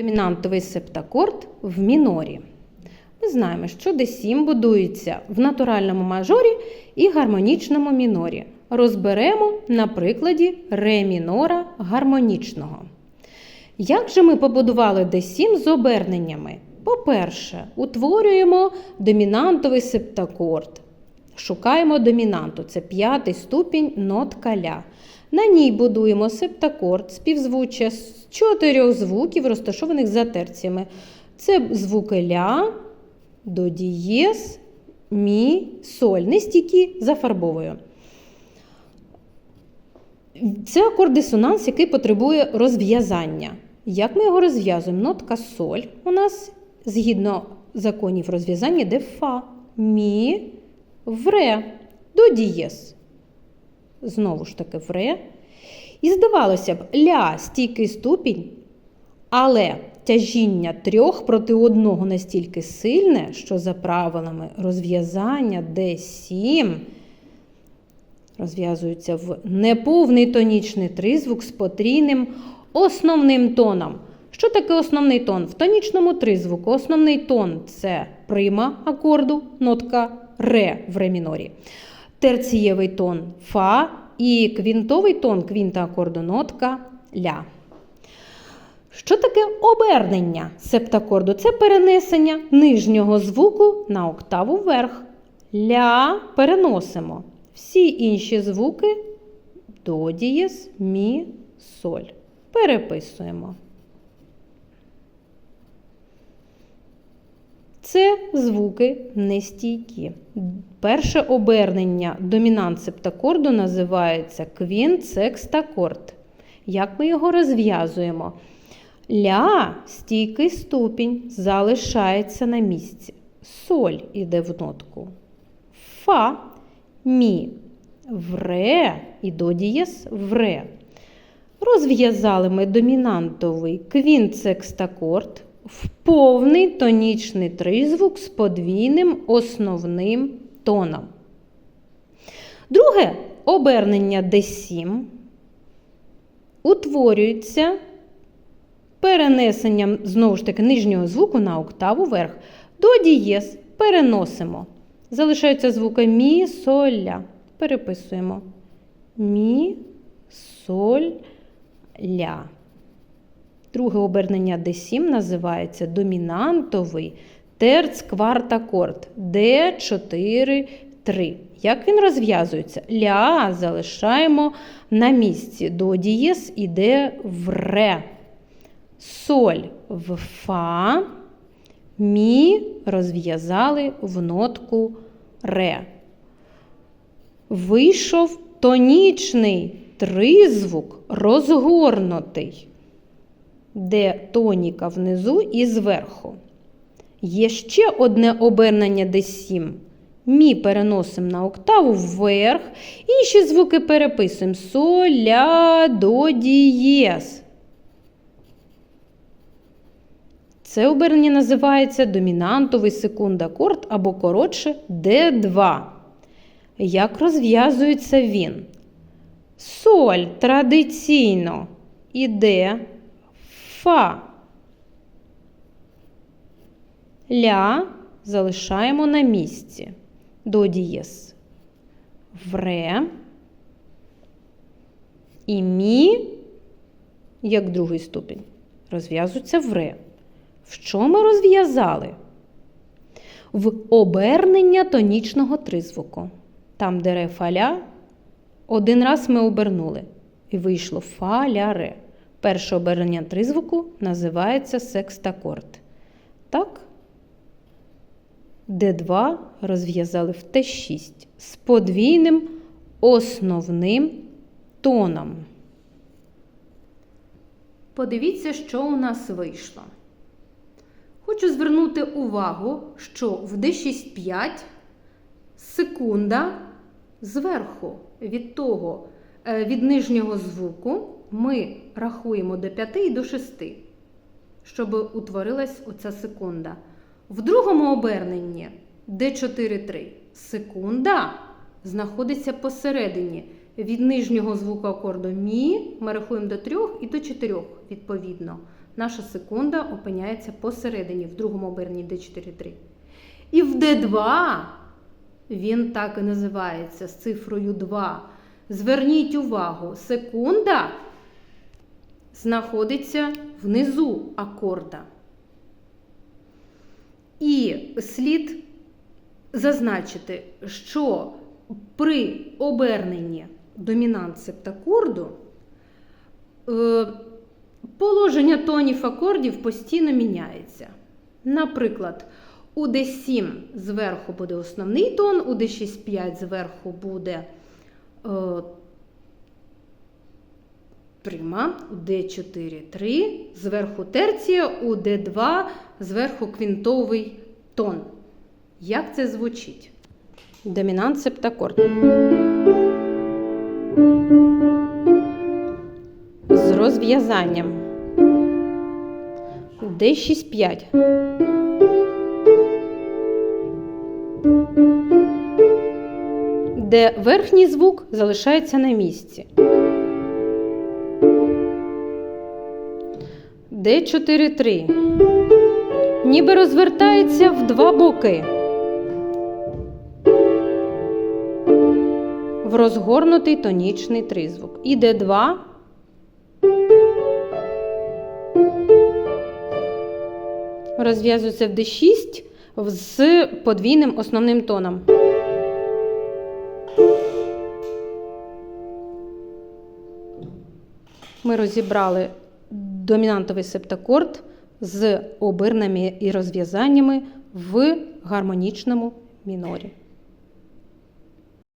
Домінантовий септакорд в мінорі. Ми знаємо, що Д7 будується в натуральному мажорі і гармонічному мінорі. Розберемо на прикладі ре мінора гармонічного. Як же ми побудували Д7 з оберненнями? По-перше, утворюємо домінантовий септакорд. Шукаємо домінанту, це п'ятий ступінь нотка ля. На ній будуємо септакорд, співзвуччя з чотирьох звуків, розташованих за терціями. Це звуки ля, до дієз, мі, соль. Не стільки зафарбовую. Це акорд дисонанс, який потребує розв'язання. Як ми його розв'язуємо? Нотка соль у нас згідно законів розв'язання, де фа, мі, вре, до дієз. Знову ж таки, вре. І здавалося б, ля стійкий ступінь, але тяжіння трьох проти одного настільки сильне, що за правилами розв'язання Д7 розв'язується в неповний тонічний тризвук з потрійним основним тоном. Що таке основний тон? В тонічному тризвуку основний тон це прима акорду, нотка ре в ре мінорі, терцієвий тон фа і квінтовий тон квінта акорду нотка ля. Що таке обернення септакорду? Це перенесення нижнього звуку на октаву вверх. Ля переносимо. Всі інші звуки до дієз, мі, соль. Переписуємо. Це звуки нестійкі. Перше обернення домінант септакорду називається квінт-секстакорд. Як ми його розв'язуємо? Ля стійкий ступінь залишається на місці. Соль іде в нотку. Фа, мі, вре і до дієс вре. Розв'язали ми домінантовий квінт-секстакорд в повний тонічний тризвук з подвійним основним тоном. Друге обернення D7 утворюється перенесенням знову ж таки нижнього звуку на октаву вверх. До дієз переносимо. Залишаються звуки мі, соль, ля. Переписуємо. Мі, соль, ля. Друге обернення D7 називається домінантовий терц-квартакорд D4, 3. Як він розв'язується? Ля залишаємо на місці. До дієс іде в ре. Соль в фа. Мі розв'язали в нотку ре. Вийшов тонічний тризвук розгорнутий, де тоніка внизу і зверху. Є ще одне обернення D7. Мі переносимо на октаву вверх. Інші звуки переписуємо соль, ля, до, дієс. Це обернення називається домінантовий секундакорд або коротше D2. Як розв'язується він? Соль традиційно іде фа. Ля залишаємо на місці. До дієс. Вре. І мі, як другий ступінь, розв'язується в ре. В що ми розв'язали? В обернення тонічного тризвуку. Там, де ре фа-ля, один раз ми обернули. І вийшло фа-ля-ре. Перше обернення тризвуку називається секстакорд. Так? Д2 розв'язали в Т6 з подвійним основним тоном. Подивіться, що у нас вийшло. Хочу звернути увагу, що в D6-5 секунда зверху від того, е, від нижнього звуку ми рахуємо до 5 і до 6, щоб утворилась оця секунда. В другому оберненні D4-3 секунда знаходиться посередині. Від нижнього звуку акорду Мі ми рахуємо до 3 і до 4 відповідно. Наша секунда опиняється посередині в другому оберненні D4-3. І в D2 він так і називається з цифрою 2. Зверніть увагу, секунда знаходиться внизу акорда. І слід зазначити, що при оберненні домінант септакорду е, положення тонів акордів постійно міняється. Наприклад, у D7 зверху буде основний тон, у D6-5 зверху буде е, прима, у D4-3 зверху терція, у D2 зверху квінтовий тон. Як це звучить? Домінант септакорд. З розв'язанням. D6-5. Де верхній звук залишається на місці. D4-3. Ніби розвертається в два боки. В розгорнутий тонічний тризвук. І D2. Розв'язується в D6 з подвійним основним тоном. Ми розібрали домінантовий септакорд з обирними і розв'язаннями в гармонічному мінорі.